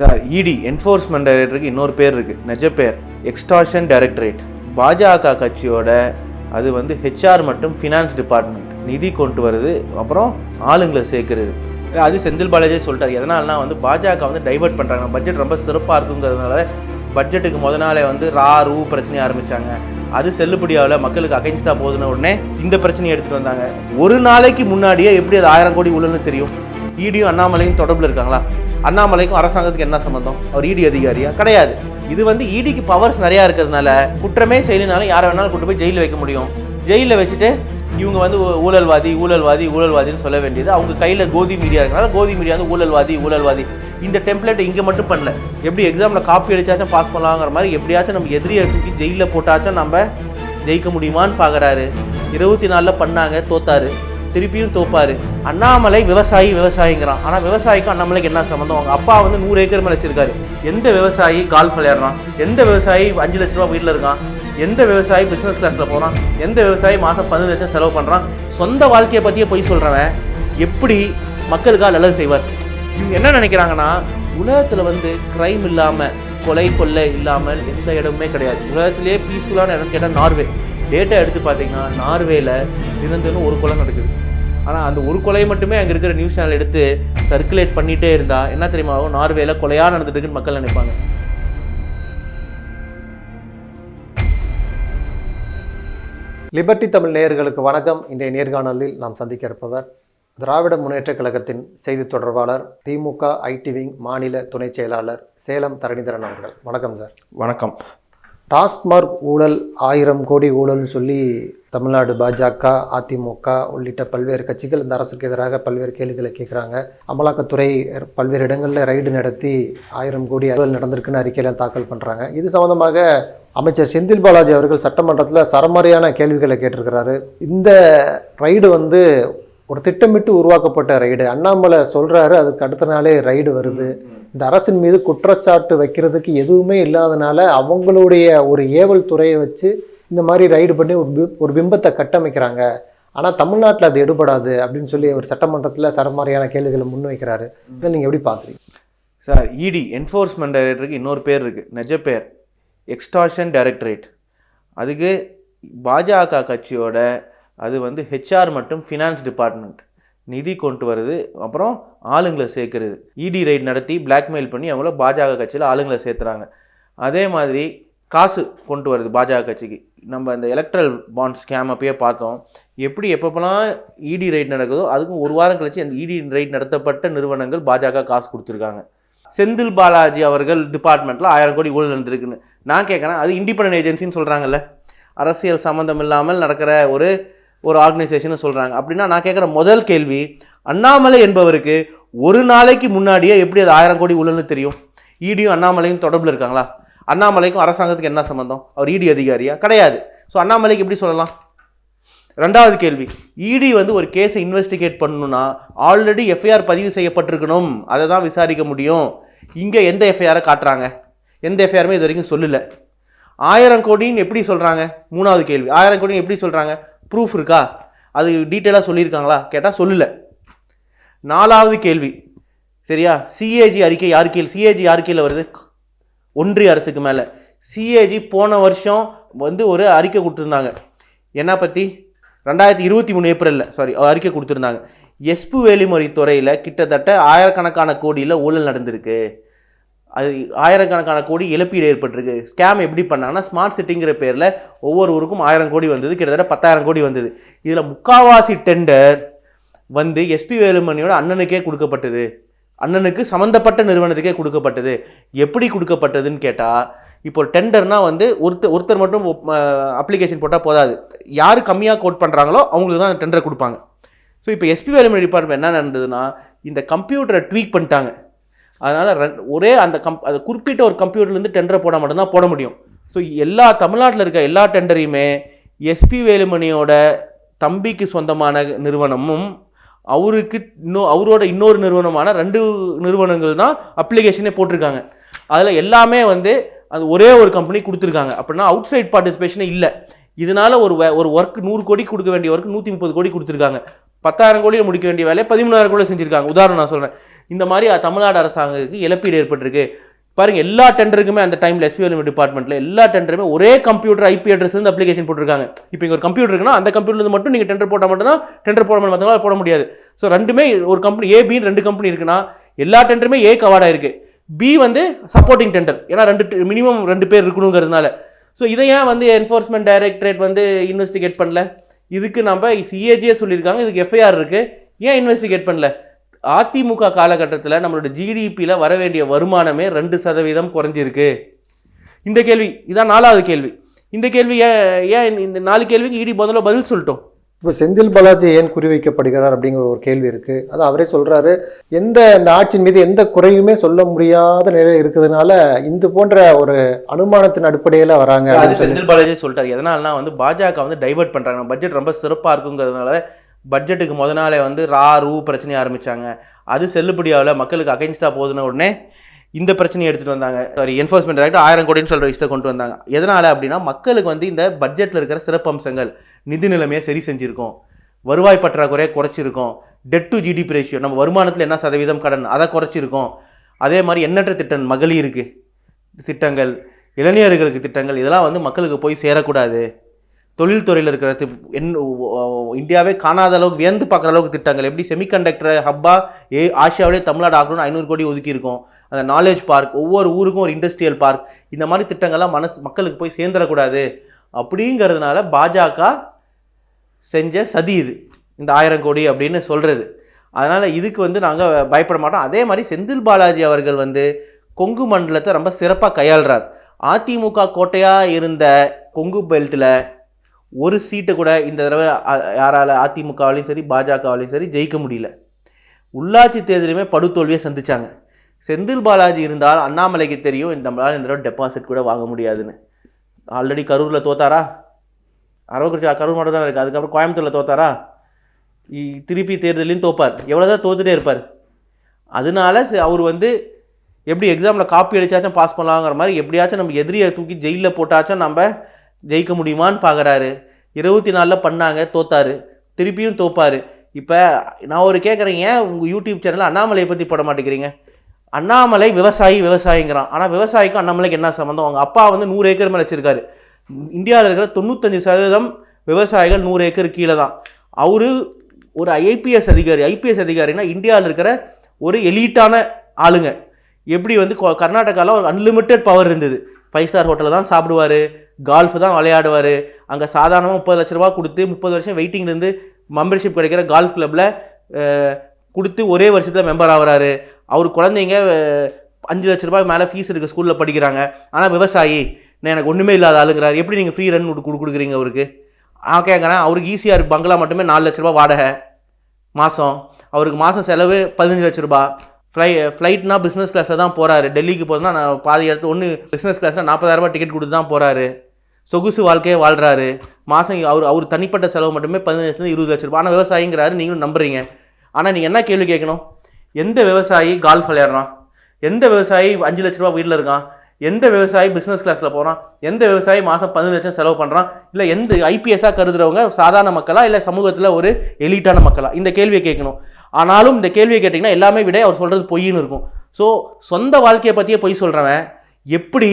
Sir இடி enforcement டைரக்டருக்கு இன்னொரு பேர் இருக்குது நிஜ பேர். எக்ஸ்டார்ஷன் டைரக்டரேட் பாஜக கட்சியோட அது வந்து ஹெச்ஆர் மற்றும் ஃபினான்ஸ் டிபார்ட்மெண்ட் நிதி கொண்டு வருது அப்புறம் ஆளுங்களை சேர்க்கறது. அது செந்தில் பாலாஜி சொல்லிட்டார். எதனால்னா வந்து பாஜக வந்து டைவர்ட் பண்ணுறாங்க பட்ஜெட் ரொம்ப சிறப்பாக இருக்குங்கிறதுனால பட்ஜெட்டுக்கு முத நாளே வந்து ரா ரூ பிரச்சனையை ஆரம்பித்தாங்க அது செல்லுபடியாவில் மக்களுக்கு அகைன்ஸ்டாக போதுன உடனே இந்த பிரச்சனையை எடுத்துகிட்டு வந்தாங்க. ஒரு நாளைக்கு முன்னாடியே எப்படி அது ஆயிரம் கோடி உள்ளன்னு தெரியும்? ஈடியும் அண்ணாமலையும் தொடர்பில் இருக்காங்களா? அண்ணாமலைக்கும் அரசாங்கத்துக்கு என்ன சம்மந்தம் அவர் இடி அதிகாரியா? கிடையாது. இது வந்து இடிக்கு பவர்ஸ் நிறையா இருக்கிறதுனால குற்றமே செய்யலினாலும் யாரை வேணாலும் கூட்டு போய் ஜெயிலில் வைக்க முடியும். ஜெயிலில் வச்சுட்டு இவங்க வந்து ஊழல்வாதி ஊழல்வாதி ஊழல்வாதின்னு சொல்ல வேண்டியது. அவங்க கையில் கோதி மீடியா இருக்கனால கோதி மீடியா வந்து ஊழல்வாதி ஊழல்வாதி. இந்த டெம்ப்ளேட் இங்கே மட்டும் பண்ணல. எப்படி எக்ஸாமில் காப்பி அடிச்சாச்சும் பாஸ் பண்ணலாங்கிற மாதிரி எப்படியாச்சும் நம்ம எதிரியை தூக்கி ஜெயிலில் போட்டாச்சும் நம்ம ஜெயிக்க முடியுமான்னு பார்க்குறாரு இருபத்தி நாலில் பண்ணாங்க தோத்தாரு. திருப்பியும் தோப்பாரு. அண்ணாமலை விவசாயி விவசாயிங்கிறான். ஆனால் விவசாயிக்கும் அண்ணாமலைக்கு என்ன சம்மந்தம்? அவங்க அப்பா வந்து நூறு ஏக்கர் மேலே வச்சிருக்காரு. எந்த விவசாயி கால்ஃப் விளையாடுறான்? எந்த விவசாயி அஞ்சு லட்ச ரூபா வீட்டில் இருக்கான்? எந்த விவசாயி பிஸ்னஸ் கிளாஸில் போகிறான் எந்த விவசாயி மாதம் பதினஞ்சு லட்சம் செலவு பண்ணுறான் சொந்த வாழ்க்கையை பற்றியே போய் சொல்கிறவன் எப்படி மக்களுக்காக நல்லது செய்வார்? இவங்க என்ன நினைக்கிறாங்கன்னா உலகத்தில் வந்து க்ரைம் இல்லாமல் கொலை கொள்ளை இல்லாமல் எந்த இடமுமே கிடையாது. உலகத்திலேயே பீஸ்ஃபுல்லான இடம் கேட்டால் நார்வே. டேட்டா எடுத்து பார்த்தீங்கன்னா நார்வேல தினம் தினம் ஒரு கொலை நடக்குது. ஆனால் அந்த ஒரு கொலை மட்டுமே அங்கே இருக்கிற நியூஸ் சேனல் எடுத்து சர்க்குலேட் பண்ணிகிட்டே இருந்தால் என்ன தெரியுமா ஆகும்? நார்வேல கொலையாக நடந்துட்டு இருக்குன்னு மக்கள் நினைப்பாங்க. லிபர்ட்டி தமிழ் நேயர்களுக்கு வணக்கம். இன்றைய நேர்காணலில் நாம் சந்திக்க இருப்பவர் திராவிட முன்னேற்றக் கழகத்தின் செய்தி தொடர்பாளர் திமுக ஐடி விங் மாநில துணைச் செயலாளர் சேலம் தரணிதரன் அவர்கள். வணக்கம் சார். வணக்கம். டாஸ்மார்க் ஊழல் ஆயிரம் கோடி ஊழல்னு சொல்லி தமிழ்நாடு பாஜக அதிமுக உள்ளிட்ட பல்வேறு கட்சிகள் இந்த அரசுக்கு எதிராக பல்வேறு கேள்விகளை கேட்குறாங்க. அமலாக்கத்துறை பல்வேறு இடங்களில் ரைடு நடத்தி ஆயிரம் கோடி ஊழல் நடந்திருக்குன்னு அறிக்கையெல்லாம் தாக்கல் பண்ணுறாங்க இது சம்மந்தமாக அமைச்சர் செந்தில் பாலாஜி அவர்கள் சட்டமன்றத்தில் சரமாரியான கேள்விகளை கேட்டிருக்கிறாரு. இந்த ரைடு வந்து ஒரு திட்டமிட்டு உருவாக்கப்பட்ட ரைடு அண்ணாமலை சொல்கிறாரு அதுக்கு அடுத்த நாளே ரைடு வருது. இந்த அரசின் மீது குற்றச்சாட்டு வைக்கிறதுக்கு எதுவுமே இல்லாதனால அவங்களுடைய ஒரு ஏவல் துறையை வச்சு இந்த மாதிரி ரைடு பண்ணி ஒரு ஒரு பிம்பத்தை கட்டமைக்கிறாங்க. ஆனால் தமிழ்நாட்டில் அது எடுபடாது அப்படின்னு சொல்லி ஒரு சட்டமன்றத்தில் சரமாரியான கேள்விகளை முன்வைக்கிறாரு இதை நீங்கள் எப்படி பார்க்குறீங்க சார் இடி என்ஃபோர்ஸ்மெண்ட் டைரக்டருக்கு இன்னொரு பேர் இருக்குது நிஜ பேர். எக்ஸ்டார்ஷன் டைரக்டரேட் அதுக்கு பாஜக கட்சியோட அது வந்து ஹெச்ஆர் மற்றும் ஃபினான்ஸ் டிபார்ட்மெண்ட் நிதி கொண்டு வருது அப்புறம் ஆளுங்களை சேர்க்கறது. இடி ரைட் நடத்தி பிளாக்மெயில் பண்ணி அவங்கள பாஜக கட்சியில் ஆளுங்களை சேர்த்துறாங்க. அதே மாதிரி காசு கொண்டு வருது பாஜக கட்சிக்கு. நம்ம இந்த எலக்ட்ரல் பாண்ட் ஸ்கேம் அப்பயே பார்த்தோம். எப்படி எப்பப்பெல்லாம் இடி ரைட் நடக்குதோ அதுக்கும் ஒரு வாரம் கழிச்சு அந்த இடி ரைட் நடத்தப்பட்ட நிறுவனங்கள் பாஜக காசு கொடுத்துருக்காங்க. செந்தில் பாலாஜி அவர்கள் டிபார்ட்மெண்ட்டில் ஆயிரம் கோடி ஊழல் நடந்திருக்குன்னு. நான் கேட்குறேன் அது இண்டிபெண்ட் ஏஜென்சின்னு சொல்கிறாங்கல்ல அரசியல் சம்மந்தம் இல்லாமல் நடக்கிற ஒரு ஒரு ஆர்கனைசேஷன் சொல்கிறாங்க அப்படின்னா நான் கேட்குற முதல் கேள்வி அண்ணாமலை என்பவருக்கு ஒரு நாளைக்கு முன்னாடியே எப்படி அது ஆயிரம் கோடி ஊழல்னு தெரியும்? ஈடியும் அண்ணாமலையும் தொடர்பில் இருக்காங்களா? அண்ணாமலைக்கும் அரசாங்கத்துக்கு என்ன சம்மந்தம் அவர் இடி அதிகாரியா? கிடையாது. ஸோ அண்ணாமலைக்கு எப்படி சொல்லலாம்? ரெண்டாவது கேள்வி இடி வந்து ஒரு கேஸை இன்வெஸ்டிகேட் பண்ணணும்னா ஆல்ரெடி எஃப்ஐஆர் பதிவு செய்யப்பட்டிருக்கணும். அதை தான் விசாரிக்க முடியும். இங்கே எந்த எஃப்ஐஆரை காட்டுறாங்க? எந்த எஃப்ஐஆருமே இது வரைக்கும் சொல்லலை. ஆயிரம் கோடின்னு எப்படி சொல்கிறாங்க மூணாவது கேள்வி ஆயிரம் கோடின்னு எப்படி சொல்கிறாங்க ப்ரூஃப் இருக்கா? அது டீட்டெயிலாக சொல்லியிருக்காங்களா? கேட்டால் சொல்லல. நாலாவது கேள்வி. சரியா? சிஏஜி அறிக்கை யார் கீழ்? சிஏஜி யார் கீழே வருது? ஒன்றிய அரசுக்கு மேலே. சிஏஜி போன வருஷம் வந்து ஒரு அறிக்கை கொடுத்துருந்தாங்க. என்ன பற்றி ரெண்டாயிரத்தி இருபத்தி மூணு ஏப்ரலில். சாரி அறிக்கை கொடுத்துருந்தாங்க. எஸ்பு வேலிமொழி துறையில் கிட்டத்தட்ட ஆயிரக்கணக்கான கோடியில் ஊழல் நடந்திருக்கு. அது ஆயிரக்கணக்கான கோடி இழப்பீடு ஏற்பட்டிருக்கு. ஸ்கேம் எப்படி பண்ணாங்கன்னா ஸ்மார்ட் சிட்டிங்கிற பேரில் ஒவ்வொரு ஊருக்கும் ஆயிரம் கோடி வந்தது கிட்டத்தட்ட பத்தாயிரம் கோடி வந்தது. இதில் முக்காவாசி டெண்டர் வந்து எஸ்பி வேலுமணியோட அண்ணனுக்கே கொடுக்கப்பட்டது. அண்ணனுக்கு சம்மந்தப்பட்ட நிறுவனத்துக்கே கொடுக்கப்பட்டது. எப்படி கொடுக்கப்பட்டதுன்னு கேட்டால் இப்போ டெண்டர்னால் வந்து ஒருத்தர் ஒருத்தர் மட்டும் அப்ளிகேஷன் போட்டால் போதாது. யார் கம்மியாக கோட் பண்ணுறாங்களோ அவங்களுக்கு தான் டெண்டர் கொடுப்பாங்க. ஸோ இப்போ எஸ்பி வேலுமணி டிபார்ட்மெண்ட் என்ன நடந்ததுன்னா இந்த கம்ப்யூட்டரை ட்வீக் பண்ணிட்டாங்க. அதனால் ஒரே அந்த கம் அது குறிப்பிட்ட ஒரு கம்ப்யூட்டர்லேருந்து டெண்டரை போட மட்டும்தான் போட முடியும். ஸோ எல்லா தமிழ்நாட்டில் இருக்க எல்லா டெண்டரையுமே எஸ்பி வேலுமணியோட தம்பிக்கு சொந்தமான நிறுவனமும் அவருக்கு இன்னும் அவரோட இன்னொரு நிறுவனமான ரெண்டு நிறுவனங்கள் தான் அப்ளிகேஷனே போட்டிருக்காங்க. அதில் எல்லாமே வந்து அது ஒரே ஒரு கம்பெனி கொடுத்துருக்காங்க. அப்படின்னா அவுட் சைட் பார்ட்டிசிபேஷனே இல்லை. இதனால் ஒரு ஒரு ஒர்க் நூறு கோடி கொடுக்க வேண்டிய ஒர்க் நூற்றி முப்பது கோடி கொடுத்துருக்காங்க. பத்தாயிரம் கோடியில் முடிக்க வேண்டிய வேலையை பதிமூணாயிரம் கோடி செஞ்சுருக்காங்க. உதாரணம் நான் சொல்கிறேன் இந்த மாதிரி தமிழ்நாடு அரசாங்கத்துக்கு இழப்பீடு ஏற்பட்டிருக்கு. பாருங்க எல்லா டெண்டருக்குமே அந்த டைமில் எஸ்பிஎல் டிபார்ட்மெண்ட்டில் எல்லா டெண்டருமே ஒரே கம்ப்யூட்டர் ஐபி அட்ரஸ்லேருந்து அப்ளிகேஷன் போட்டிருக்காங்க. இப்போ இங்கே ஒரு கம்ப்யூட்டர் இருக்குன்னா அந்த கம்ப்யூட்டர்லேருந்து மட்டும் நீங்கள் டெண்டர் போட்டால் மட்டும் தான் டெண்டர் போட முடியும் மற்றவங்களால் போட முடியாது. ஸோ ரெண்டுமே ஒரு கம்பெனி ஏ பின்னு ரெண்டு கம்பெனி இருக்குன்னா எல்லா டெண்டருமே ஏ கவாடாக இருக்குது பி வந்து சப்போர்ட்டிங் டெண்டர் ஏன்னா ரெண்டு மினிமம் ரெண்டு பேர் இருக்கணுங்கிறதுனால. ஸோ இதை ஏன் வந்து என்ஃபோர்ஸ்மெண்ட் டைரக்டரேட் வந்து இன்வெஸ்டிகேட் பண்ணல? இதுக்கு நம்ம சிஏஜியே சொல்லியிருக்காங்க இதுக்கு எஃப்ஐஆர் இருக்குது ஏன் இன்வெஸ்டிகேட் பண்ணல? அதிமுக காலகட்டத்தில் நம்மளோட ஜிடிபியில் வர வேண்டிய வருமானமே ரெண்டு சதவீதம் குறைஞ்சிருக்கு. இந்த கேள்வி இதான் நாலாவது கேள்வி. இந்த கேள்வி ஏன் ஏன் இந்த- நாலு கேள்விக்கு இடி முதல்ல பதில் சொல்லிட்டோம். இப்போ செந்தில் பாலாஜி ஏன் குறிவைக்கப்படுகிறார் அப்படிங்கிற ஒரு கேள்வி இருக்கு. அது அவரே சொல்றாரு. எந்த இந்த ஆட்சியின் மீது எந்த குறையுமே சொல்ல முடியாத நிலையில் இருக்கிறதுனால இந்த போன்ற ஒரு அனுமானத்தின் அடிப்படையில வராங்க அது செந்தில் பாலாஜி சொல்லிட்டாரு. எதனாலனா வந்து பாஜக வந்து டைவர்ட் பண்றாங்க. பட்ஜெட் ரொம்ப சிறப்பா இருக்குங்கிறதுனால பட்ஜெட்டுக்கு முத நாளே வந்து ரா ரூ பிரச்சனையை ஆரம்பித்தாங்க அது செல்லுபடியாவில் மக்களுக்கு அகைன்ஸ்டாக போதுன உடனே இந்த பிரச்சனையை எடுத்துகிட்டு வந்தாங்க. சாரி என்ஃபோர்ஸ்மெண்ட் டைரக்டர் ஆயிரம் கோடின்னு சொல்கிற விஷயத்தை கொண்டு வந்தாங்க. எதனால் அப்படின்னா மக்களுக்கு வந்து இந்த பட்ஜெட்டில் இருக்கிற சிறப்பம்சங்கள் நிதி நிலைமையை சரி செஞ்சுருக்கோம். வருவாய் பற்றாக்குறையை குறைச்சிருக்கோம். டெட் டு ஜிடிபி ரேஷியோ நம்ம வருமானத்தில் என்ன சதவீதம் கடன் அதை குறைச்சிருக்கோம். அதே மாதிரி எண்ணற்ற திட்டம் மகளிருக்கு திட்டங்கள் இளைஞர்களுக்கு திட்டங்கள் இதெல்லாம் வந்து மக்களுக்கு போய் சேரக்கூடாது. தொழில்துறையில் இருக்கிற என் இந்தியாவே காணாத அளவுக்கு வியந்து பார்க்குற அளவுக்கு திட்டங்கள். எப்படி செமிகண்டக்டர் ஹப்பா ஏ ஆசியாவிலே தமிழ்நாடு ஆகணும்னு ஐநூறு கோடி ஒதுக்கியிருக்கோம் அந்த நாலேஜ் பார்க் ஒவ்வொரு ஊருக்கும் ஒரு இண்டஸ்ட்ரியல் பார்க் இந்த மாதிரி திட்டங்கள்லாம் மனசு மக்களுக்கு போய் சேர்ந்துடக்கூடாது. அப்படிங்கிறதுனால பாஜக செஞ்ச சதி இது. இந்த ஆயிரம் கோடி அப்படின்னு சொல்கிறது அதனால் இதுக்கு வந்து நாங்கள் பயப்பட மாட்டோம். அதே மாதிரி செந்தில் பாலாஜி அவர்கள் வந்து கொங்கு மண்டலத்தை ரொம்ப சிறப்பாக கையாளுறார். அதிமுக கோட்டையாக இருந்த கொங்கு பெல்ட்டில் ஒரு சீட்டை கூட இந்த தடவை யாரால் அதிமுகவாலையும் சரி பாஜகவாலையும் சரி ஜெயிக்க முடியல. உள்ளாட்சி தேர்தலுமே படுதோல்வியை சந்திச்சாங்க. செந்தில் பாலாஜி இருந்தால் அண்ணாமலைக்கு தெரியும் இந்த நம்மளால் இந்த தடவை டெபாசிட் கூட வாங்க முடியாதுன்னு. ஆல்ரெடி கரூரில் தோத்தாரா? அரவக்குறிச்சி கரூர் மட்டும் தான் இருக்குது அதுக்கப்புறம் கோயம்புத்தூரில் தோத்தாரா? இ- திருப்பி தேர்தலையும் தோப்பார். எவ்வளோ தான் தோத்துட்டே இருப்பார். அதனால ச- அவர் வந்து எப்படி எக்ஸாமில் காப்பி அடிச்சாச்சும் பாஸ் பண்ணலாங்கிற மாதிரி எப்படியாச்சும் நம்ம எதிரியை தூக்கி ஜெயிலில் போட்டாச்சும் நம்ம ஜெயிக்க முடியுமான்னு பார்க்குறாரு இருபத்தி நாலில் பண்ணாங்க தோத்தாரு. திருப்பியும் தோப்பார். இப்போ நான் ஒரு கேட்குறேன் ஏன் உங்கள் யூடியூப் சேனலில் அண்ணாமலையை பற்றி போட மாட்டேங்கிறீங்க? அண்ணாமலை விவசாயி விவசாயிங்கிறான். ஆனால் விவசாயிக்கும் அண்ணாமலைக்கு என்ன சம்மந்தம் அவங்க அப்பா வந்து நூறு ஏக்கர் மேலே வச்சிருக்காரு. இந்தியாவில் இருக்கிற தொண்ணூத்தஞ்சு சதவீதம் விவசாயிகள் நூறு ஏக்கர் கீழே தான். அவர் ஒரு ஐபிஎஸ் அதிகாரி ஐபிஎஸ் அதிகாரினா இந்தியாவில் இருக்கிற ஒரு எலீட்டான ஆளுங்க. எப்படி வந்து கர்நாடகாவில் ஒரு அன்லிமிட்டெட் பவர் இருந்தது. ஃபைவ் ஸ்டார் ஹோட்டலில் தான் சாப்பிடுவார். கால்ஃப் தான் விளையாடுவார். அங்கே சாதாரணமாக முப்பது லட்ச ரூபா கொடுத்து முப்பது வருஷம் வெயிட்டிங் இருந்து மெம்பர்ஷிப் கிடைக்கிற கால்ஃப் கிளப்பில் கொடுத்து ஒரே வருஷத்தில் மெம்பர் ஆகுறாரு. அவர் குழந்தைங்க அஞ்சு லட்ச ரூபாய் மேலே ஃபீஸ் இருக்குது ஸ்கூலில் படிக்கிறாங்க. ஆனால் விவசாயி நான் எனக்கு ஒன்றுமே இல்லாத ஆளுங்கிறார். எப்படி நீங்கள் ஃப்ரீ ரன் கொடு கொடுக்குறீங்க அவருக்கு? நான் கேட்குறேன் அவருக்கு ஈஸியாக இருக்குது பங்களா மட்டுமே நாலு லட்ச ரூபா வாடகை மாதம் அவருக்கு மாதம் செலவு பதினஞ்சு லட்ச ரூபா ஃப்ளை ஃப்ளைட்னா பிஸ்னஸ் கிளாஸில் தான் போகிறாரு டெல்லிக்கு போகிறதுனா நான் பாதி இடத்து ஒன்று பிஸ்னஸ் கிளாஸில் நாற்பதாயிரரூபா டிக்கெட் கொடுத்து தான் போகிறாரு சொகுசு வாழ்க்கையை வாழ்கிறாரு மாதம் அவர் அவர் தனிப்பட்ட செலவு மட்டுமே பதினஞ்சுலேருந்து இருபது லட்ச ரூபா ஆனால் விவசாயிங்கிறாரு நீங்களும் நம்புறீங்க. ஆனால் நீங்கள் என்ன கேள்வி கேட்கணும்? எந்த விவசாயி கால்ஃப் விளையாடுறான்? எந்த விவசாயி அஞ்சு லட்ச ரூபா வீட்டில் இருக்கான்? எந்த விவசாயி பிஸ்னஸ் கிளாஸில் போகிறான் எந்த விவசாயி மாதம் பதினஞ்சு லட்சம் செலவு பண்ணுறான் இல்லை எந்த ஐபிஎஸ்ஸாக கருதுறவங்க சாதாரண மக்களா? இல்லை சமூகத்தில் ஒரு எலீட்டான மக்களா? இந்த கேள்வியை கேட்கணும். ஆனாலும் இந்த கேள்வியை கேட்டிங்கன்னா எல்லாமே விட அவர் சொல்கிறது பொய்ன்னு இருக்கும். ஸோ சொந்த வாழ்க்கையை பற்றியே பொய் சொல்கிறவன் எப்படி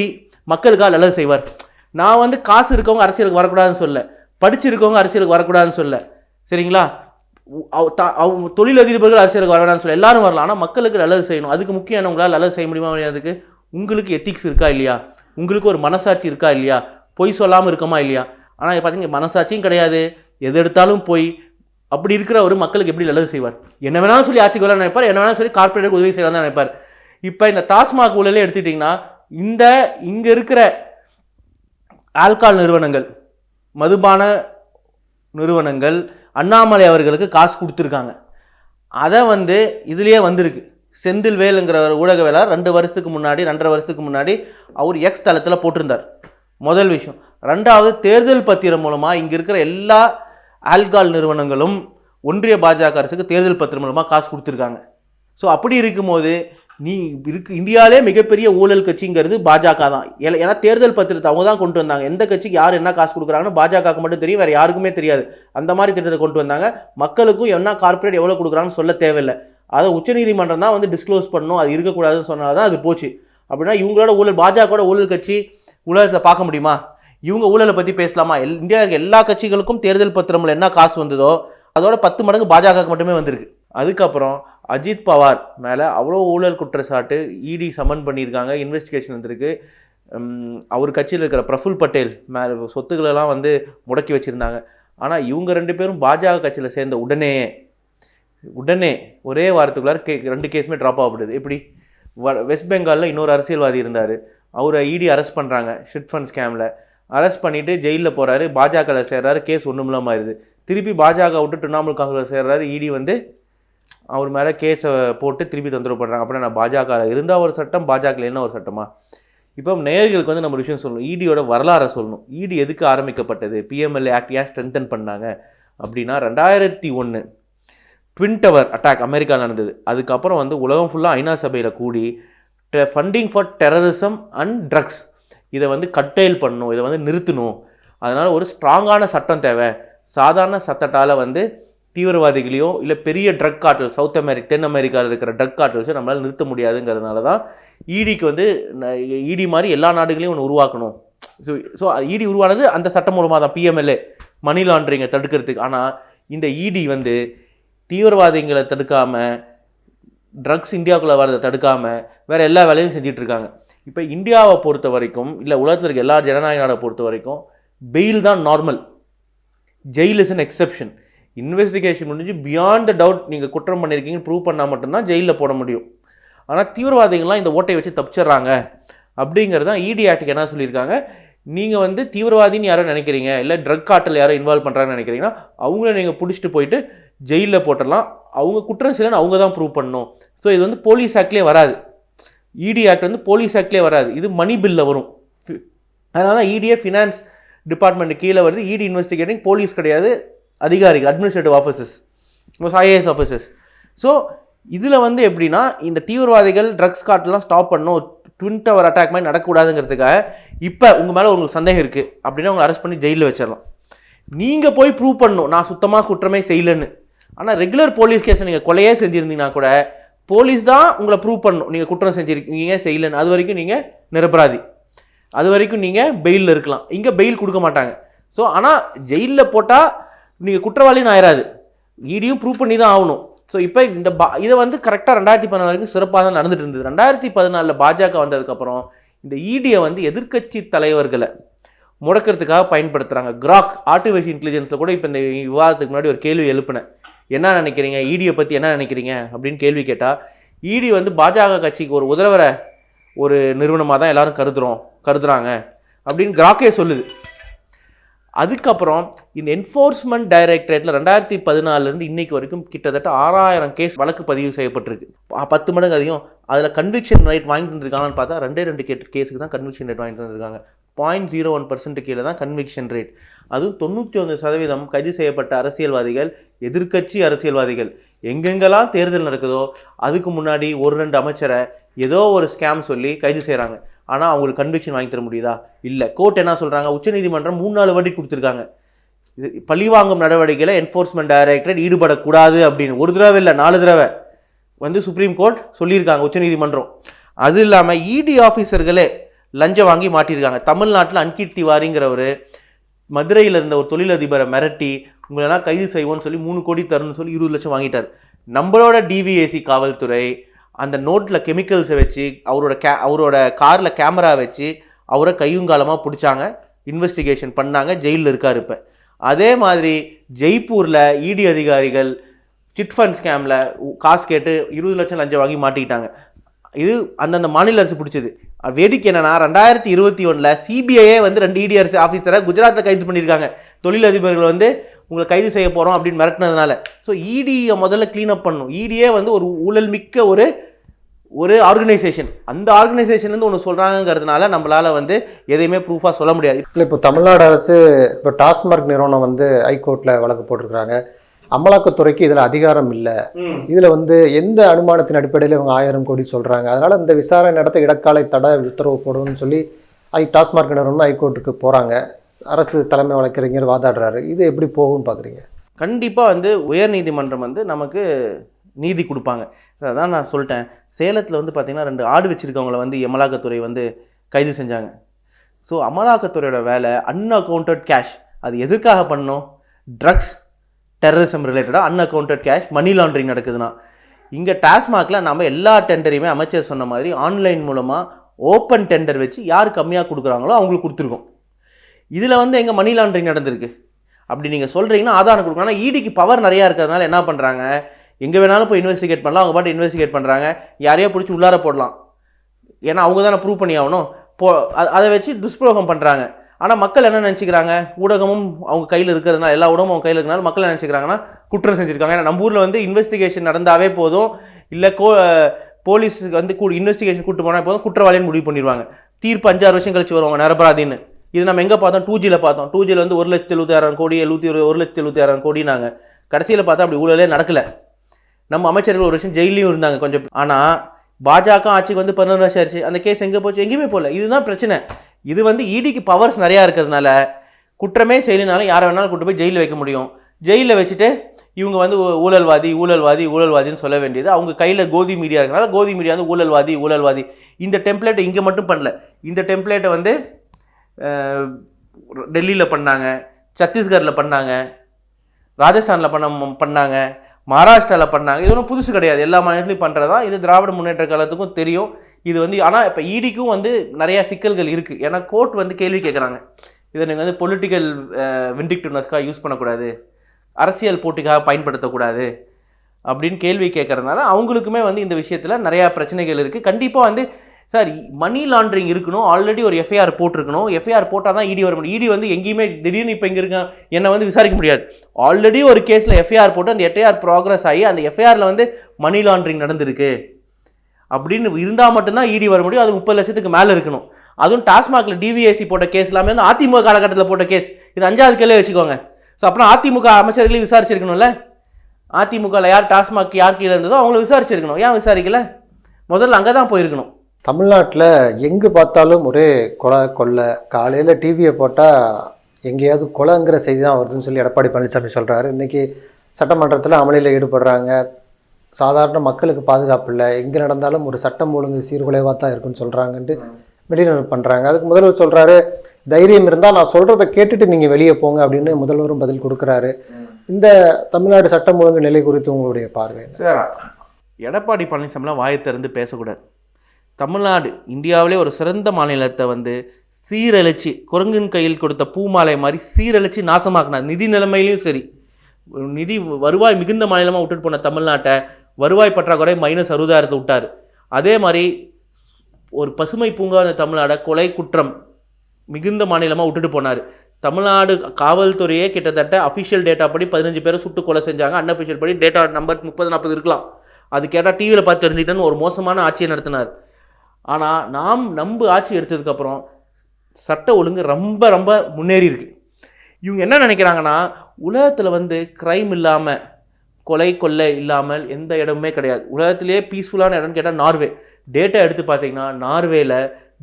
மக்களுக்காக நல்லது செய்வார்? நான் வந்து காசு இருக்கவங்க அரசியலுக்கு வரக்கூடாதுன்னு சொல்ல படிச்சிருக்கவங்க அரசியலுக்கு வரக்கூடாதுன்னு சொல்ல சரிங்களா? உ- தொழிலதிபர்கள் அரசியலுக்கு வரவேண்டாம்னு சொல்ல எல்லாரும் வரலாம். ஆனால் மக்களுக்கு நல்லது செய்யணும். அதுக்கு முக்கியம் உங்களால் நல்லது செய்ய முடியுமா முடியாதுக்கு உங்களுக்கு எத்திக்ஸ் இருக்கா இல்லையா? உங்களுக்கு ஒரு மனசாட்சி இருக்கா இல்லையா? பொய் சொல்லாமல் இருக்கமா இல்லையா? ஆனால் பார்த்தீங்கன்னா மனசாட்சியும் கிடையாது. எது எடுத்தாலும் பொய். அப்படி இருக்கிற ஒரு மக்களுக்கு எப்படி நல்லது செய்வார்? என்ன வேணாலும் சொல்லி ஆட்சிக்கு வரலாம் நினைப்பார் என்ன வேணாலும் சொல்லி கார்ப்பரேட்டுக்கு உதவி செய்யலாம் தான் நினைப்பார். இப்போ இந்த டாஸ்மாக் ஊழலே எடுத்துக்கிட்டிங்கன்னா இந்த இங்கே இருக்கிற ஆல்கால் நிறுவனங்கள் மதுபான நிறுவனங்கள் அண்ணாமலை அவர்களுக்கு காசு கொடுத்துருக்காங்க. அதை வந்து இதுலேயே வந்திருக்கு. செந்தில் வேலுங்கிற ஒரு ஊடகவியலாளர் ரெண்டு வருஷத்துக்கு முன்னாடி ரெண்டரை வருஷத்துக்கு முன்னாடி அவர் எக்ஸ் தளத்தில் போட்டிருந்தார். முதல் விஷயம். ரெண்டாவது தேர்தல் பத்திரம் மூலமாக இங்கே இருக்கிற எல்லா ஆல்கால் நிறுவனங்களும் ஒன்றிய பாஜக அரசுக்கு தேர்தல் பத்திரம் மூலமாக காசு கொடுத்துருக்காங்க. ஸோ அப்படி இருக்கும்போது நீ இருக்கு இந்தியாவிலே மிகப்பெரிய ஊழல் கட்சிங்கிறது பாஜக தான். ஏன்னா தேர்தல் பத்திரத்தை அவங்க தான் கொண்டு வந்தாங்க. எந்த கட்சிக்கு யார் என்ன காசு கொடுக்குறாங்கன்னு பாஜகவுக்கு மட்டும் தெரியும் வேறு யாருக்குமே தெரியாது. அந்த மாதிரி திட்டத்தை கொண்டு வந்தாங்க. மக்களுக்கும் என்ன கார்ப்பரேட் எவ்வளோ கொடுக்குறாங்கன்னு சொல்ல தேவையில்லை. அதை உச்சநீதிமன்றம் தான் வந்து டிஸ்க்ளோஸ் பண்ணணும். அது இருக்கக்கூடாதுன்னு சொன்னால் தான் அது போச்சு. அப்படின்னா இவங்களோட ஊழல் பாஜகவோட ஊழல் கட்சி உலகத்தில் பார்க்க முடியுமா? இவங்க ஊழலை பற்றி பேசலாமா? எல் இந்தியாவில் இருக்க எல்லா கட்சிகளுக்கும் தேர்தல் பத்திரமில் என்ன காசு வந்ததோ அதோட பத்து மடங்கு பாஜகவுக்கு மட்டுமே வந்திருக்கு. அதுக்கப்புறம் அஜித் பவார் மேலே அவ்வளோ ஊழல் குற்றச்சாட்டு இடி சமன் பண்ணியிருக்காங்க இன்வெஸ்டிகேஷன் வந்திருக்கு. அவர் கட்சியில் இருக்கிற பிரஃபுல் பட்டேல் மேலே சொத்துக்களெல்லாம் வந்து முடக்கி வச்சுருந்தாங்க. ஆனால் இவங்க ரெண்டு பேரும் பாஜக கட்சியில் சேர்ந்த உடனே உடனே ஒரே வாரத்துக்குள்ளார கே ரெண்டு கேஸுமே ட்ராப் ஆகப்படுது எப்படி? வ- வெஸ்ட் பெங்காலில் இன்னொரு அரசியல்வாதி இருந்தார். அவரை இடி அரெஸ்ட் பண்ணுறாங்க ஷிட் ஃபண்ட் ஸ்கேமில் அரெஸ்ட் பண்ணிவிட்டு ஜெயிலில் போகிறாரு பாஜகவில் சேர்றாரு. கேஸ் ஒன்றும் இல்லாமல் ஆயிடுது திருப்பி பாஜக விட்டு திரிணாமுல் காங்கிரஸ் சேர்றாரு. இடி வந்து அவர் மேலே கேஸை போட்டு திருப்பி தொந்தரவு பண்ணுறாங்க அப்படின்னா நான் பாஜக இருந்தால் ஒரு சட்டம் பாஜக என்ன ஒரு சட்டமா? இப்போ நேயர்களுக்கு வந்து நம்ம விஷயம் சொல்லணும். இடியோட வரலாறை சொல்லணும். இடி எதுக்கு ஆரம்பிக்கப்பட்டது? பிஎம்எல்ஏ ஆக்ட் ஏன் ஸ்ட்ரென்தன் பண்ணாங்க? அப்படின்னா ரெண்டாயிரத்தி ஒன்று ட்வின் டவர் அட்டாக் அமெரிக்கா நடந்தது. அதுக்கப்புறம் வந்து உலகம் ஃபுல்லாக ஐநா சபையில் கூடி funding for terrorism and drugs இதை வந்து கட்டெயில் பண்ணணும் இதை வந்து நிறுத்தணும். அதனால் ஒரு ஸ்ட்ராங்கான சட்டம் தேவை. சாதாரண சட்டத்தால் வந்து தீவிரவாதிகளையோ இல்லை பெரிய ட்ரக் கார்ட்டல் சவுத் அமெரிக்கா தென் அமெரிக்காவில் இருக்கிற ட்ரக் கார்ட்டல்ஸை நம்மளால் நிறுத்த முடியாதுங்கிறதுனால தான் ஈடிக்கு வந்து இடி மாதிரி எல்லா நாடுகளையும் ஒன்று உருவாக்கணும். ஸோ ஸோ இடி உருவானது அந்த சட்டம் மூலமாக தான். பிஎம்எல்ஏ மணி லாண்ட்ரிங்கை தடுக்கிறதுக்கு. ஆனால் இந்த இடி வந்து தீவிரவாதிகளை தடுக்காமல் ட்ரக்ஸ் இந்தியாவுக்குள்ளே வரதை தடுக்காமல் வேறு எல்லா வேலையும் செஞ்சிட்ருக்காங்க இப்போ இந்தியாவை பொறுத்த வரைக்கும் இல்லை உலகத்தில் இருக்க எல்லா ஜனநாயக நாடை பொறுத்த வரைக்கும் பெயில் தான் normal jail is an exception investigation முடிஞ்சு பியாண்ட் த டவுட் நீங்கள் குற்றம் பண்ணியிருக்கீங்கன்னு ப்ரூவ் பண்ணால் மட்டும்தான் ஜெயிலில் போட முடியும். ஆனால் தீவிரவாதிகள்லாம் இந்த ஓட்டையை வச்சு தப்பிச்சிடுறாங்க. அப்படிங்கிறது தான் இடி ஆக்டுக்கு என்ன சொல்லியிருக்காங்க? நீங்கள் வந்து தீவிரவாதின்னு யாரோ நினைக்கிறீங்க இல்லை ட்ரக் காட்டில் யாரோ இன்வால்வ் பண்ணுறாங்கன்னு நினைக்கிறீங்கன்னா அவங்கள நீங்கள் பிடிச்சிட்டு போயிட்டு ஜெயிலில் போட்டுடலாம். அவங்க குற்றம் செய்யலன்னு அவங்க தான் ப்ரூவ் பண்ணணும். ஸோ இது வந்து போலீஸ் ஆக்ட்லேயே வராது. இடி ஆக்ட் வந்து போலீஸ் ஆக்ட்லேயே வராது. இது மணி பில்லில் வரும். அதனால தான் இடியே ஃபினான்ஸ் டிபார்ட்மெண்ட் கீழே வருது. இடி இன்வெஸ்டிகேட்டிங் போலீஸ் கிடையாது. அதிகாரிகள் administrative officers IAS officers so இதில் வந்து எப்படின்னா இந்த தீவிரவாதிகள் ட்ரக்ஸ் காட்டெலாம் ஸ்டாப் பண்ணணும். ட்வின் டவர் அட்டாக் மாதிரி நடக்கக்கூடாதுங்கிறதுக்காக இப்போ உங்கள் மேலே உங்களுக்கு சந்தேகம் இருக்குது அப்படின்னா உங்களை அரெஸ்ட் பண்ணி ஜெயிலில் வச்சிடலாம். நீங்கள் போய் ப்ரூவ் பண்ணணும். நான் சுத்தமாக குற்றமே செய்யலன்னு. ஆனால் ரெகுலர் போலீஸ் கேஸை நீங்கள் கொலையே செஞ்சுருந்தீங்கன்னா கூட போலீஸ் தான் உங்களை ப்ரூவ் பண்ணணும். நீங்கள் குற்றம் செஞ்சுருக்கீங்க செய்யலைன்னு. அது வரைக்கும் நீங்கள் நிரபராதி. அது வரைக்கும் நீங்கள் பெயிலில் இருக்கலாம். இங்கே பெயில் கொடுக்க மாட்டாங்க. ஸோ ஆனால் ஜெயிலில் போட்டால் நீங்கள் குற்றவாளின்னு ஆயிராது. இடியும் ப்ரூவ் பண்ணி தான் ஆகணும். ஸோ இப்போ இந்த பா இதை வந்து கரெக்டாக ரெண்டாயிரத்தி பதினாலு வரைக்கும் சிறப்பாக தான் நடந்துட்டு இருந்தது ரெண்டாயிரத்தி பதினாலில் பாஜக வந்ததுக்கப்புறம் இந்த இடியை வந்து எதிர்க்கட்சி தலைவர்களை முடக்கிறதுக்காக பயன்படுத்துகிறாங்க கிராக் ஆர்டிஃபிஷியல் இன்டெலிஜென்ஸில் கூட இப்போ இந்த விவாதத்துக்கு முன்னாடி ஒரு கேள்வி எழுப்பினேன். என்ன நினைக்கிறீங்க? இடியை பற்றி என்ன நினைக்கிறீங்க? அப்படின்னு கேள்வி கேட்டால் இடி வந்து பாஜக கட்சிக்கு ஒரு உதவுற ஒரு நிறுவனமாக தான் எல்லாரும் கருதுறோம் கருதுறாங்க அப்படின்னு கிராக்கே சொல்லுது. அதுக்கப்புறம் இந்த என்ஃபோர்ஸ்மெண்ட் டைரக்டரேட்டில் ரெண்டாயிரத்தி பதினாலிருந்து இன்னைக்கு வரைக்கும் கிட்டத்தட்ட ஆறாயிரம் கேஸ் வழக்கு பதிவு செய்யப்பட்டிருக்கு. ப- பத்து மடங்கு அதிகம். அதில் கன்விக்ஷன் ரேட் வாங்கிட்டு தந்திருக்காங்கன்னு பார்த்தா ரெண்டே ரெண்டு கேட் கேஸுக்கு தான் கன்விக்ஷன் ரேட் வாங்கிட்டு வந்திருக்காங்க பாயிண்ட் ஜீரோ ஒன் பர்சன்ட் கீழே தான் கன்விக்ஷன் ரேட் அதுவும் தொண்ணூற்றி ஒன்று சதவீதம் கைது செய்யப்பட்ட அரசியல்வாதிகள் எதிர்க்கட்சி அரசியல்வாதிகள். எங்கெங்கெல்லாம் தேர்தல் நடக்குதோ அதுக்கு முன்னாடி ஒரு ரெண்டு அமைச்சரை ஏதோ ஒரு ஸ்கேம் சொல்லி கைது செய்கிறாங்க ஆனால் அவங்களுக்கு கன்விக்ஷன் வாங்கி தர முடியுதா? இல்லை. கோர்ட் என்ன சொல்கிறாங்க உச்சநீதிமன்றம் மூணு நாலு வாட்டி கொடுத்துருக்காங்க. இது பழிவாங்கும் நடவடிக்கையில் என்ஃபோர்ஸ்மெண்ட் டைரக்டரேட் ஈடுபடக்கூடாது அப்படின்னு. ஒரு தடவை இல்லை நாலு தடவை வந்து சுப்ரீம் கோர்ட் சொல்லியிருக்காங்க உச்சநீதிமன்றம். அது இல்லாமல் இடி ஆஃபீஸர்களே லஞ்சம் வாங்கி மாட்டியிருக்காங்க. தமிழ்நாட்டில் அன்கீர்த்தி திவாரிங்கிறவர் மதுரையில் இருந்த ஒரு தொழிலதிபரை மிரட்டி உங்களெல்லாம் கைது செய்வோன்னு சொல்லி மூணு கோடி தரணும்னு சொல்லி இருபது லட்சம் வாங்கிட்டார். நம்மளோட டிவிஏசி காவல்துறை அந்த நோட்டில் கெமிக்கல்ஸை வச்சு அவரோட கே அவரோட காரில் கேமரா வச்சு அவரை கையுங்காலமாக பிடிச்சாங்க. இன்வெஸ்டிகேஷன் பண்ணாங்க. ஜெயிலில் இருக்கார் இப்போ. அதே மாதிரி ஜெய்ப்பூரில் இடி அதிகாரிகள் சிட் ஃபண்ட் ஸ்கேமில் காசு கேட்டு இருபது லட்சம் லஞ்சம் வாங்கி மாட்டிக்கிட்டாங்க. இது அந்தந்த மாநில அரசு பிடிச்சது. வேடிக்கை என்னன்னா ரெண்டாயிரத்தி இருபத்தி ஒன்றில் சிபிஐயே வந்து ரெண்டு இடி ஆஃபீஸரை குஜராத்தில் கைது பண்ணியிருக்காங்க. தொழிலதிபர்கள் வந்து உங்களை கைது செய்ய போகிறோம் அப்படின்னு மிரட்டினதுனால. ஸோ இடியை முதல்ல க்ளீன் அப் பண்ணணும். இடியே வந்து ஒரு ஊழல் மிக்க ஒரு ஒரு ஆர்கனைசேஷன் அந்த ஆர்கனைசேஷன்லேருந்து ஒன்று சொல்கிறாங்கிறதுனால நம்மளால் வந்து எதையுமே ப்ரூஃபாக சொல்ல முடியாது. இல்லை இப்போ தமிழ்நாடு அரசு இப்போ டாஸ்மார்க் நிறுவனம் வந்து ஹைகோர்ட்டில் வழக்கு போட்டிருக்கிறாங்க. அமலாக்கத்துறைக்கு இதில் அதிகாரம் இல்லை. இதில் வந்து எந்த அனுமானத்தின் அடிப்படையில் இவங்க ஆயிரம் கோடி சொல்கிறாங்க அதனால் இந்த விசாரணை நடத்த இடைக்கால தடை உத்தரவு போடணும்னு சொல்லி ஐ டாஸ்மார்க் நிறுவனம் ஹைகோர்ட்டுக்கு போகிறாங்க அரசு தலைமை வழக்கறிஞர் வாதாடுறாரு. இது எப்படி போகும்னு பார்க்குறீங்க கண்டிப்பாக வந்து உயர்நீதிமன்றம் வந்து நமக்கு நீதி கொடுப்பாங்க. அதான் நான் சொல்லிட்டேன். சேலத்தில் வந்து பார்த்திங்கன்னா ரெண்டு ஆடு வச்சுருக்கவங்கள வந்து அமலாக்கத்துறை வந்து கைது செஞ்சாங்க. ஸோ அமலாக்கத்துறையோட வேலை அன்அக்கௌண்டட் கேஷ் அது எதற்காக பண்ணணும்? ட்ரக்ஸ் டெரரிசம் ரிலேட்டடாக அன்அக்கௌண்டட் கேஷ் மணி லாண்ட்ரிங் நடக்குதுன்னா. இங்கே டாஸ்மாகில் நம்ம எல்லா டெண்டரையுமே அமைச்சர் சொன்ன மாதிரி ஆன்லைன் மூலமாக ஓப்பன் டெண்டர் வச்சு யார் கம்மியாக கொடுக்குறாங்களோ அவங்களுக்கு கொடுத்துருக்கோம். இதில் வந்து எங்கள் மணி லாண்ட்ரிங் நடந்திருக்கு. அப்படி நீங்கள் சொல்கிறீங்கன்னா ஆதாரம் கொடுக்கணும். ஆனால் ஈடிக்கு பவர் நிறையா இருக்கிறதுனால என்ன பண்ணுறாங்க எங்கே வேணாலும் போய் இன்வெஸ்டிகேட் பண்ணலாம். அவங்க பாட்டு இன்வெஸ்டிகேட் பண்ணுறாங்க யாரையோ பிடிச்சி உள்ளார போடலாம். ஏன்னா அவங்க தானே ப்ரூவ் பண்ணி ஆகணும். போ அதை வச்சு துஷ்பிரயோகம் பண்ணுறாங்க ஆனால் மக்கள் என்ன நினச்சிக்கிறாங்க? ஊடகமும் அவங்க கையில் இருக்கிறதுனால எல்லா ஊடகமும் அவங்க கையில் இருக்கிறனால மக்கள் என்ன நினச்சிக்கிறாங்கன்னா குற்றம் செஞ்சுருக்காங்க. ஏன்னா நம்ம ஊரில் வந்து இன்வெஸ்டிகேஷன் நடந்தாவே போதும். இல்லை கோ போலீஸுக்கு வந்து கூ இன்வெஸ்டிகேஷன் கூட்டு போனால் போதும். குற்றவாளின்னு முடிவு பண்ணிடுவாங்க. தீர்ப்பு அஞ்சாறு வருஷம் கழிச்சு வருவாங்க நிரபராதின்னு. இது நம்ம எங்கே பார்த்தோம்? டூ ஜியில் பார்த்தோம். டூ ஜியில் வந்து ஒரு லட்சத்தி எழுபத்தாயிரம் கோடி எழுபத்தி ஒரு ஒரு லட்சத்தி எழுபத்தாயிரம் கோடினாங்க. கடைசியில் பார்த்தா அப்படி ஊழலே நடக்கலை. நம்ம அமைச்சர்கள் ஒரு வருஷம் ஜெயிலையும் இருந்தாங்க கொஞ்சம். ஆனால் பாஜக ஆட்சிக்கு வந்து பதினொரு வருஷம் ஆயிடுச்சு அந்த கேஸ் எங்கே போச்சு? எங்கேயுமே போகல. இதுதான் பிரச்சனை. இது வந்து இடிக்கு பவர்ஸ் நிறையா இருக்கிறதுனால குற்றமே செய்யலினாலும் யாரை வேணாலும் கூட்டு போய் ஜெயிலில் வைக்க முடியும். ஜெயிலில் வச்சுட்டு இவங்க வந்து ஊ- ஊழல்வாதி ஊழல்வாதி ஊழல்வாதின்னு சொல்ல வேண்டியது. அவங்க கையில் கோதி மீடியா இருக்கிறனால கோதி மீடியா வந்து ஊழல்வாதி ஊழல்வாதி. இந்த டெம்ப்ளேட்டை இங்கே மட்டும் பண்ணல. இந்த டெம்ப்ளேட்டை வந்து டெல்லியில் பண்ணாங்க சத்தீஸ்கரில் பண்ணாங்க ராஜஸ்தானில் பண்ண பண்ணாங்க மகாராஷ்டிராவில் பண்ணாங்க. இது ஒன்றும் புதுசு கிடையாது. எல்லா மாநிலத்துலையும் பண்ணுறது தான் இது திராவிட முன்னேற்ற காலத்துக்கும் தெரியும். இது வந்து ஆனால் இப்போ இடிக்கும் வந்து நிறையா சிக்கல்கள் இருக்குது ஏன்னா கோர்ட் வந்து கேள்வி கேட்குறாங்க இதை நீங்கள் வந்து பொலிட்டிக்கல் விண்டிக்டிவ்னஸ்க்காக யூஸ் பண்ணக்கூடாது. அரசியல் போட்டிக்காக பயன்படுத்தக்கூடாது. அப்படின்னு கேள்வி கேட்குறதுனால அவங்களுக்குமே வந்து இந்த விஷயத்தில் நிறையா பிரச்சனைகள் இருக்குது கண்டிப்பாக வந்து சார் மணி லாண்ட்ரிங் இருக்கணும். ஆல்ரெடி ஒரு எஃப்ஐஆர் போட்டிருக்கணும். எஃப்ஐஆர் போட்டால் தான் இடி வர முடியும். இடி வந்து எங்கேயுமே திடீர்னு இப்போ இங்கே இருக்க என்னை வந்து விசாரிக்க முடியாது. ஆல்ரெடி ஒரு கேஸில் எஃப்ஐஆர் போட்டு அந்த எஃப்ஐஆர் ப்ராக்ரஸ் ஆகி அந்த எஃப்ஐஆரில் வந்து மணி லாண்ட்ரிங் நடந்திருக்கு. அப்படின்னு இருந்தால் மட்டும்தான் இடி வர முடியும். அது முப்பது லட்சத்துக்கு மேலே இருக்கணும். அதுவும் டாஸ்மாகில் டிவிஎஸ்சி போட்ட கேஸ் எல்லாமே வந்து அதிமுக காலகட்டத்தில் போட்ட கேஸ் இது அஞ்சாவது கேள்வி வச்சுக்கோங்க. ஸோ அப்புறம் அதிமுக அமைச்சர்களையும் விசாரிச்சிருக்கணும்ல? அதிமுகவில் யார் டாஸ்மாக் யார் கீழே இருந்ததோ அவங்கள விசாரிச்சிருக்கணும். ஏன் விசாரிக்கல? முதல்ல அங்கே தான் போயிருக்கணும். தமிழ்நாட்டில் எங்கே பார்த்தாலும் ஒரே கொலை கொள்ளை. காலையில் டிவியை போட்டால் எங்கேயாவது கொலைங்கிற செய்தி தான் வருதுன்னு சொல்லி எடப்பாடி பழனிசாமி சொல்கிறாரு இன்றைக்கி சட்டமன்றத்தில் அமளியில் ஈடுபடுறாங்க. சாதாரண மக்களுக்கு பாதுகாப்பு இல்லை. எங்கே நடந்தாலும் ஒரு சட்டம் ஒழுங்கு சீர்குலைவாக தான் இருக்குன்னு சொல்கிறாங்கன்ட்டு வெளிநடப்பு பண்ணுறாங்க அதுக்கு முதல்வர் சொல்கிறாரு தைரியம் இருந்தால் நான் சொல்கிறத கேட்டுட்டு நீங்கள் வெளியே போங்க அப்படின்னு முதல்வரும் பதில் கொடுக்குறாரு. இந்த தமிழ்நாடு சட்டம் ஒழுங்கு நிலை குறித்து உங்களுடைய பார்வை சார் எடப்பாடி பழனிசாமிலாம் வாயை திறந்து பேசக்கூடாது. தமிழ்நாடு இந்தியாவிலே ஒரு சிறந்த மாநிலத்தை வந்து சீரழிச்சு குரங்கின் கையில் கொடுத்த பூமாலை மாதிரி சீரழிச்சு நாசமாக்கினார். நிதி நிலைமையிலையும் சரி. நிதி வருவாய் மிகுந்த மாநிலமாக விட்டுட்டு போன தமிழ்நாட்டை வருவாய் பற்றாக்குறை மைனஸ் அறுபதாயிரத்தை விட்டார். அதே மாதிரி ஒரு பசுமை பூங்கா இந்த தமிழ்நாடை கொலை குற்றம் மிகுந்த மாநிலமாக விட்டுட்டு போனார். தமிழ்நாடு காவல்துறையே கிட்டத்தட்ட அஃபிஷியல் டேட்டா படி பதினஞ்சு பேரை சுட்டு கொலை செஞ்சாங்க. அன்அஃபிஷியல் படி டேட்டா நம்பர் முப்பது நாற்பது இருக்கலாம். அது கேட்டால் டிவியில் பார்த்து தெரிஞ்சுக்கிட்டேன்னு ஒரு மோசமான ஆட்சியை நடத்தினார். ஆனால் நாம் நம்பு ஆட்சி எடுத்ததுக்கப்புறம் சட்ட ஒழுங்கு ரொம்ப ரொம்ப முன்னேறி இருக்கு. இவங்க என்ன நினைக்கிறாங்கன்னா உலகத்தில் வந்து க்ரைம் இல்லாமல் கொலை கொள்ளை இல்லாமல் எந்த இடமுமே கிடையாது. உலகத்திலேயே பீஸ்ஃபுல்லான இடம்னு கேட்டால் நார்வே. டேட்டா எடுத்து பார்த்தீங்கன்னா நார்வேல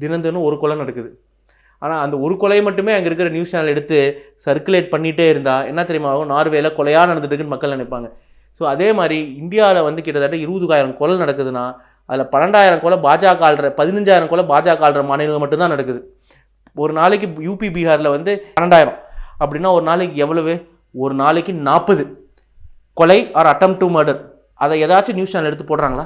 தினம் தினம் ஒரு கொலை நடக்குது. ஆனால் அந்த ஒரு கொலையை மட்டுமே அங்கே இருக்கிற நியூஸ் சேனல் எடுத்து சர்க்குலேட் பண்ணிகிட்டே இருந்தால் என்ன தெரியுமா ஆகும்? நார்வேல கொலையாக நடந்துட்டுருக்குன்னு மக்கள் நினைப்பாங்க. ஸோ அதே மாதிரி இந்தியாவில் வந்து கிட்டத்தட்ட இருபதுக்காயிரம் கொலை நடக்குதுன்னா அதில் பன்னெண்டாயிரம் கொலை பாஜக ஆள்ற பதினஞ்சாயிரம் கொலை பாஜக ஆள்ற மாநிலங்கள் மட்டும்தான் நடக்குது. ஒரு நாளைக்கு யூபி பீகாரில் வந்து பன்னெண்டாயிரம். அப்படின்னா ஒரு நாளைக்கு எவ்வளவு? ஒரு நாளைக்கு நாற்பது கொலை ஆர் அட்டம் டு மர்டர் அதை ஏதாச்சும் நியூஸ் சேனல் எடுத்து போடுறாங்களா?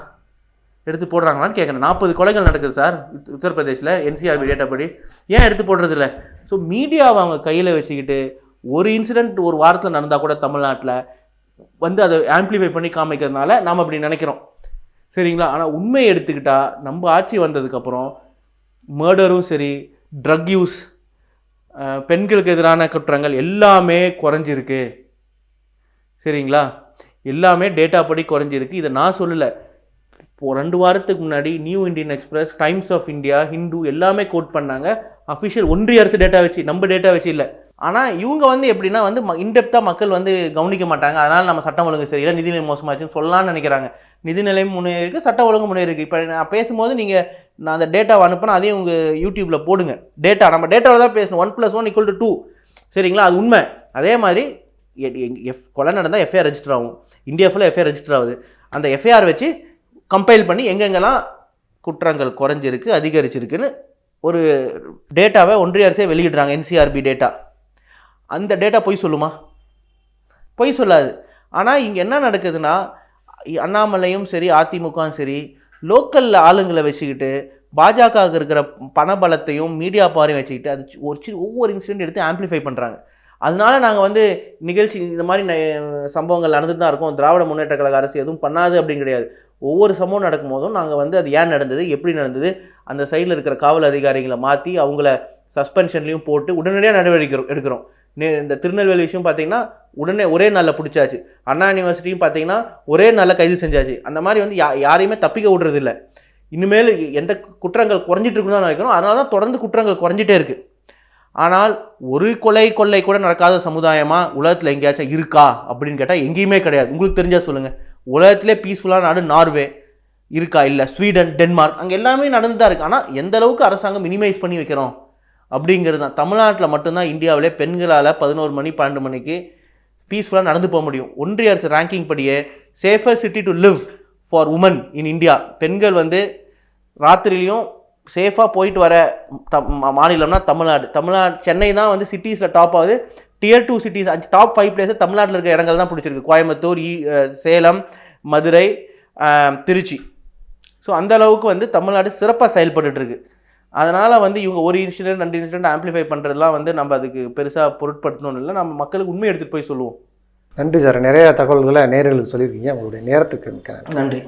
எடுத்து போடுறாங்களான்னு கேட்குறேன் நாற்பது கொலைகள் நடக்குது சார். உத்தரப்பிரதேசில் என்சிஆர்பி டேட்டா படி. ஏன் எடுத்து போடுறதில்ல? ஸோ மீடியாவை அவங்க கையில் வச்சுக்கிட்டு ஒரு இன்சிடெண்ட் ஒரு வாரத்தில் நடந்தால் கூட தமிழ்நாட்டில் வந்து அதை ஆம்ப்ளிஃபை பண்ணி காமிக்கிறதுனால நாம் அப்படி நினைக்கிறோம். சரிங்களா? ஆனால் உண்மையை எடுத்துக்கிட்டால் நம்ம ஆட்சி வந்ததுக்கப்புறம் மர்டரும் சரி ட்ரக் யூஸ் பெண்களுக்கு எதிரான குற்றங்கள் எல்லாமே குறைஞ்சிருக்கு. சரிங்களா? எல்லாமே டேட்டா படி குறைஞ்சிருக்கு. இதை நான் சொல்லலை. இப்போ ரெண்டு வாரத்துக்கு முன்னாடி New Indian Express Times of India Hindu எல்லாமே கோட் பண்ணாங்க. அஃபிஷியல் ஒன்றிய அரசு டேட்டா வச்சு நம்ம டேட்டா வச்சு இல்லை. ஆனால் இவங்க வந்து எப்படின்னா வந்து இன்டெப்த்தாக மக்கள் வந்து கவனிக்க மாட்டாங்க. அதனால் நம்ம சட்டம் ஒழுங்கு சரியில்லை நிதிநிலை மோசமாச்சுன்னு சொல்லலாம்னு நினைக்கிறாங்க. நிதிநிலை முன்னேறிக்கு சட்ட ஒழுங்கு முன்னேறிக்கு இப்போ நான் பேசும்போது நீங்கள் நான் அந்த டேட்டாவை அனுப்புனா அதையும் உங்கள் யூடியூப்பில் போடுங்க. டேட்டா நம்ம டேட்டாவில் தான் பேசணும். One plus one equal to two சரிங்களா? அது உண்மை. அதே மாதிரி எ- எஃப் கொலை நடந்தால் எஃப்ஐஆர் ரெஜிஸ்டர் ஆகும். இந்தியா ஃபுல்லாக எஃப்ஐஆர் ரெஜிஸ்டர் ஆகுது. அந்த எஃப்ஐஆர் வச்சு கம்பைல் பண்ணி எங்கெங்கெல்லாம் குற்றங்கள் குறைஞ்சிருக்கு அதிகரிச்சிருக்குன்னு ஒரு டேட்டாவை ஒன்றிய அரசே வெளியிடுறாங்க என்சிஆர்பி டேட்டா அந்த டேட்டா பொய் சொல்லுமா? பொய் சொல்லாது. ஆனால் இங்கே என்ன நடக்குதுன்னா அண்ணாமலையும் சரி அதிமுகவும் சரி லோக்கலில் ஆளுங்களை வச்சுக்கிட்டு பாஜக இருக்கிற பணபலத்தையும் மீடியா பாரையும் வச்சுக்கிட்டு அது ஒரு ஒவ்வொரு இன்சிடென்ட் எடுத்து ஆம்ப்ளிஃபை பண்ணுறாங்க அதனால நாங்கள் வந்து நிகழ்ச்சி இந்த மாதிரி சம்பவங்கள் நடந்துட்டு தான் இருக்கோம். திராவிட முன்னேற்ற கழக அரசு எதுவும் பண்ணாது அப்படின்னு கிடையாது. ஒவ்வொரு சம்பவம் நடக்கும்போதும் நாங்கள் வந்து அது ஏன் நடந்தது எப்படி நடந்தது அந்த சைடில் இருக்கிற காவல் அதிகாரிகளை மாற்றி அவங்கள சஸ்பென்ஷன்லையும் போட்டு உடனடியாக நடவடிக்கை எடுக்கிறோம். இந்த திருநெல்வேலி விஷயம் பார்த்தீங்கன்னா உடனே ஒரே நாளில் பிடிச்சாச்சு. அண்ணா யூனிவர்சிட்டியும் பார்த்தீங்கன்னா ஒரே நாளில் கைது செஞ்சாச்சு. அந்த மாதிரி வந்து யா யாரையுமே தப்பிக்க விடுறதில்ல. இனிமேல் எந்த குற்றங்கள் குறைஞ்சிட்டு இருக்குன்னு தான் நினைக்கிறோம். அதனால தான் தொடர்ந்து குற்றங்கள் குறைஞ்சிட்டே இருக்குது ஆனால் ஒரு கொலை கொள்ளை கூட நடக்காத சமுதாயமாக உலகத்தில் எங்கேயாச்சும் இருக்கா அப்படின்னு கேட்டால் எங்கேயுமே கிடையாது. உங்களுக்கு தெரிஞ்சால் சொல்லுங்கள் உலகத்திலே பீஸ்ஃபுல்லான நாடு நார்வே இருக்கா? இல்லை ஸ்வீடன் டென்மார்க் அங்கே எல்லாமே நடந்து தான் இருக்குது ஆனால் எந்த அளவுக்கு அரசாங்கம் மினிமைஸ் பண்ணி வைக்கிறோம் அப்படிங்கிறது தான் தமிழ்நாட்டில் மட்டும்தான் இந்தியாவிலே பெண்களால் பதினோரு மணி பன்னெண்டு மணிக்கு பீஸ்ஃபுல்லாக நடந்து போக முடியும். ஒன்றிய அரசு ரேங்கிங் படியே safer city to live for women in India பெண்கள் வந்து ராத்திரிலையும் சேஃபாக போயிட்டு வர த- மாநிலம்னா தமிழ்நாடு. தமிழ்நாடு சென்னை தான் வந்து சிட்டிஸில் டாப் ஆகுது. டியர் டூ சிட்டிஸ் அஞ்சு டாப் ஃபைவ் பிளேஸஸ் தமிழ்நாட்டில் இருக்க இடங்கள் தான் பிடிச்சிருக்கு. கோயம்புத்தூர் ஈ சேலம் மதுரை திருச்சி. ஸோ அந்த அளவுக்கு வந்து தமிழ்நாடு சிறப்பாக செயல்பட்டுட்டு இருக்கு அதனால் வந்து இவங்க ஒரு இன்சிடென்ட் ரெண்டு இன்சிடென்ட் ஆம்ப்ளிஃபை பண்ணுறதுலாம் வந்து நம்ம அதுக்கு பெருசாக பொருட்படுத்தணும்னு இல்லை. நம்ம மக்களுக்கு உண்மை எடுத்துகிட்டு போய் சொல்லுவோம். நன்றி சார். நிறைய தகவல்களை நேயர்களுக்கு சொல்லியிருக்கீங்க. உங்களுடைய நேரத்துக்கு மிக்க நன்றி.